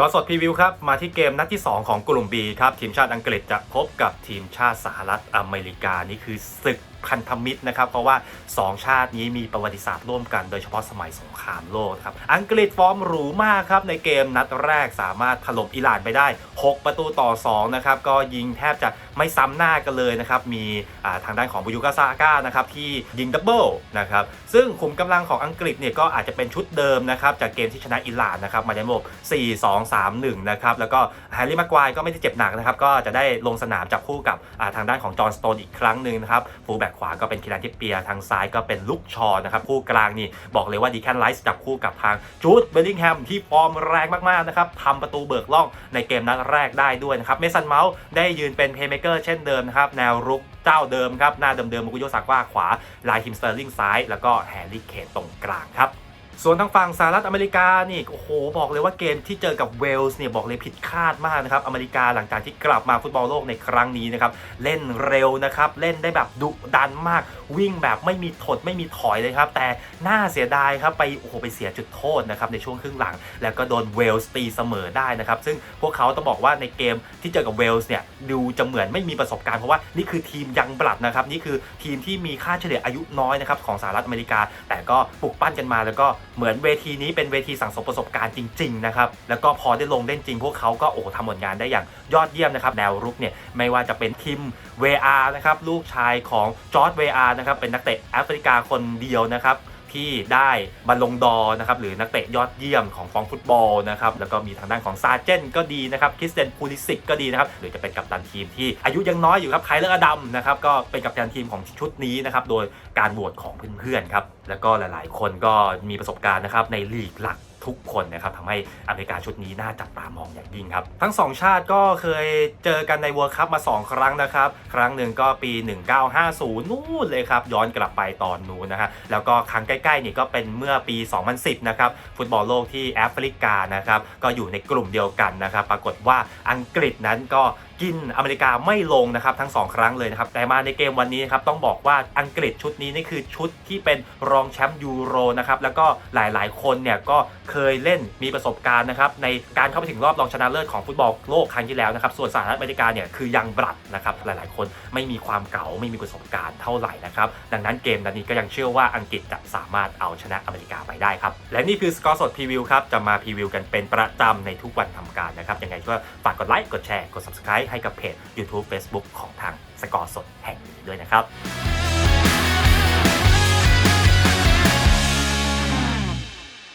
กอนสดพรีวิวครับ มาที่เกมนัดที่ 2 ของกลุ่ม B ครับ ทีมชาติอังกฤษจะพบกับทีมชาติสหรัฐอเมริกา นี่คือศึก พันธมิตรนะครับเพราะว่า 2 ชาตินี้มีประวัติศาสตร์ร่วมกันโดยเฉพาะสมัยสงครามโลกครับอังกฤษฟอร์มหรูมากครับในเกมนัดแรกสามารถถล่มอิหร่านไปได้ 6 ประตูต่อ2นะครับก็ยิงแทบจะไม่ซ้ำหน้ากันเลยนะครับมีทางด้านของบุยุกาซาก้านะครับที่ยิงดับเบิลนะครับซึ่งขุมกำลังของอังกฤษเนี่ยก็อาจจะเป็นชุดเดิมนะครับจากเกมที่ชนะอิหร่านนะครับมาในระบบ4 2 3 1นะครับแล้วก็แฮร์รี่ม็กควายก็ไม่ได้เจ็บหนักนะครับก็จะได้ลงสนามจับคู่กับทางด้านของจอห์นสโตนอีกครั้งหนึ่งนะครับฟูลแบ็กขวาก็เป็นคิรันทิปเปีย ทางซ้ายก็เป็นลุกชอนะครับคู่กลางนี่บอกเลยว่าดีแคนไลท์จับคู่กับทางจูดเบลลิงแฮมที่ฟอร์มแรงมากๆนะครับทำประตูเบิกล่องในเกมนัดแรกได้ด้วยนะครับเมสันเมาส์ได้ยืนเป็นเพย์เมเกอร์เช่นเดิมนะครับแนวรุกเจ้าเดิมครับหน้าเดิมๆมุกุโยซากว่าขวาลายฮิมสเตอร์ลิงซ้าย แล้วก็แฮร์รี่เคนตรงกลางครับ ส่วนทางฝั่งสหรัฐอเมริกานี่โอ้โหบอกเลยว่าเกมที่เจอกับเวลส์เนี่ยบอกเลยผิดคาดมากนะครับอเมริกาหลังจากที่กลับมาฟุตบอลโลกในครั้งนี้นะครับเล่นเร็วนะครับเล่นได้แบบดุดันมาก วิ่งแบบไม่มีถดไม่มีถอยเลยครับ แต่น่าเสียดายครับไปโอ้โหไปเสียจุดโทษนะครับในช่วงครึ่งหลัง แล้วก็โดนเวลส์ตีเสมอได้นะครับซึ่งพวกเขาต้องบอกว่าในเกมที่เจอกับเวลส์เนี่ยดูจะเหมือนไม่มีประสบการณ์เพราะว่านี่คือทีมยังบลัดนะครับนี่คือทีมที่มีค่าเฉลี่ยอายุน้อยนะครับของสหรัฐอเมริกา แต่ก็ปลุกปั้นกันมาแล้วก็ เหมือนเวทีนี้เป็นเวทีสั่งสมประสบการณ์จริงๆนะครับแล้วก็พอได้ลงเล่นจริง พวกเขาก็โอ้ทำผลงานได้อย่างยอดเยี่ยมนะครับแนวรุกเนี่ยไม่ว่าจะเป็นทีม VR นะครับลูกชายของจอร์ด VR นะครับเป็นนักเตะแอฟริกาคนเดียวนะครับ ที่ได้บอลลงดอนะครับหรือนักเตะยอดเยี่ยมของฟองฟุตบอลนะครับแล้วก็มีทางด้านของซาเจนก็ดีนะครับคริสเตนพูลิสิกก็ดีนะครับหรือจะเป็นกัปตันทีมที่อายุยังน้อยอยู่ครับไคลเลอร์อดัมนะครับก็เป็นกัปตันทีมของชุดนี้นะครับโดยการโหวตของเพื่อนๆครับแล้วก็หลายๆ คนก็มีประสบการณ์นะครับในลีกหลัก ทุกคนนะครับทำให้อเมริกาชุดนี้น่าจับตามองอย่างยิ่งครับ ทั้ง 2 ชาติก็เคยเจอกันใน World Cup มา 2 ครั้งนะครับ ครั้งหนึ่งก็ปี 1950 นู่นเลยครับ ย้อนกลับไปตอนนู้นนะฮะแล้วก็ครั้งใกล้ๆนี่ก็เป็นเมื่อปี 2010 นะครับ ฟุตบอลโลกที่แอฟริกานะครับก็อยู่ในกลุ่มเดียวกันนะครับ ปรากฏว่าอังกฤษนั้นก็ กินอเมริกาไม่ลงนะครับทั้ง 2 ครั้งเลยนะครับแต่มาในเกมวันนี้ครับต้องบอกว่าอังกฤษชุดนี้นี่คือชุดที่เป็นรองแชมป์ยูโรนะครับแล้วก็หลายๆ คนเนี่ยก็เคยเล่นมีประสบการณ์นะครับในการเข้าไปถึงรอบรองชนะเลิศของฟุตบอลโลกครั้งที่แล้วนะครับส่วนสหรัฐอเมริกาเนี่ยคือยังบลัดนะครับหลายๆ คนไม่มีความเก่าไม่มีประสบการณ์เท่าไหร่นะครับดังนั้นเกมนัดนี้ก็ยังเชื่อว่าอังกฤษจะสามารถเอาชนะอเมริกาไปได้ครับและนี่คือสกอร์สดพรีวิวครับจะมาพรีวิวกันเป็นประจำในทุกวันทำการนะครับยังไงก็ฝากกดไลค์กดแชร์กด subscribe ให้กับเพจ YouTube Facebook ของทางสกอร์สดแห่งนี้ด้วยนะครับ